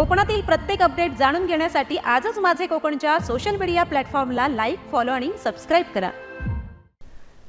कोकणातील प्रत्येक अपडेट जाणून घेण्यासाठी आजच माझे कोकणच्या सोशल मीडिया प्लॅटफॉर्मला लाईक फॉलो आणि सबस्क्राईब करा.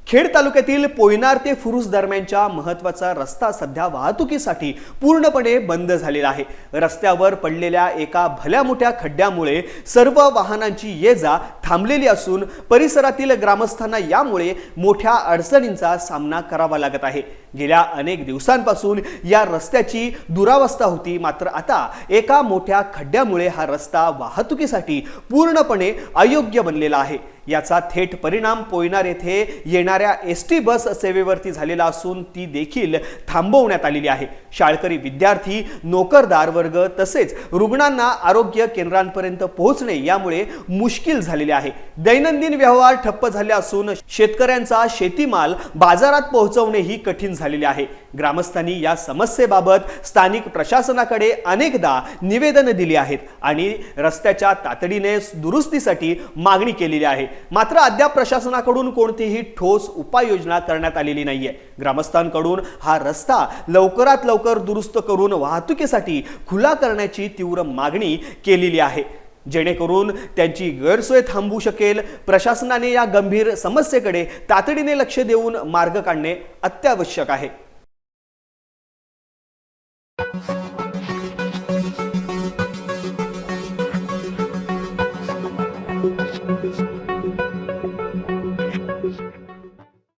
खेड तालुक्यातील पोयनार ते फुरुस दरम्यानच्या महत्त्वाचा रस्ता सध्या वाहतुकीसाठी पूर्णपणे बंद झालेला आहे. रस्त्यावर पडलेल्या एका भल्या मोठ्या खड्ड्यामुळे सर्व वाहनांची ये जा थांबलेली असून परिसरातील ग्रामस्थांना यामुळे मोठ्या अडचणींचा सामना करावा लागत आहे. गेल्या अनेक दिवसांपासून या रस्त्याची दुरावस्था होती. मात्र आता एका मोठ्या खड्ड्यामुळे हा रस्ता वाहतुकीसाठी पूर्णपणे अयोग्य बनलेला आहे. याचा थेट परिणाम पोयनार येथे येणाऱ्या एस टी बस सेवेवरती झालेला असून ती देखील थांबवण्यात आलेली आहे. शाळकरी विद्यार्थी नोकरदार वर्ग तसेच रुग्णांना आरोग्य केंद्रांपर्यंत पोहोचणे यामुळे मुश्किल झालेले आहे. दैनंदिन व्यवहार ठप्प झाले असून शेतकऱ्यांचा शेतीमाल बाजारात पोहोचवणेही कठीण झालेले आहे. ग्रामस्थांनी या समस्येबाबत स्थानिक प्रशासनाकडे अनेकदा निवेदन दिली आहेत आणि रस्त्याच्या तातडीने दुरुस्तीसाठी मागणी केलेली आहे. मात्र अद्याप प्रशासनाकडून कोणतीही ठोस उपाययोजना करण्यात आलेली नाहीये. ग्रामस्थांकडून हा रस्ता लवकरात लवकर दुरुस्त करून वाहतुकीसाठी खुला करण्याची तीव्र मागणी केलेली आहे. जेणेकरून त्यांची गैरसोय थांबू शकेल. प्रशासनाने या गंभीर समस्येकडे तातडीने लक्ष देऊन मार्ग काढणे अत्यावश्यक आहे.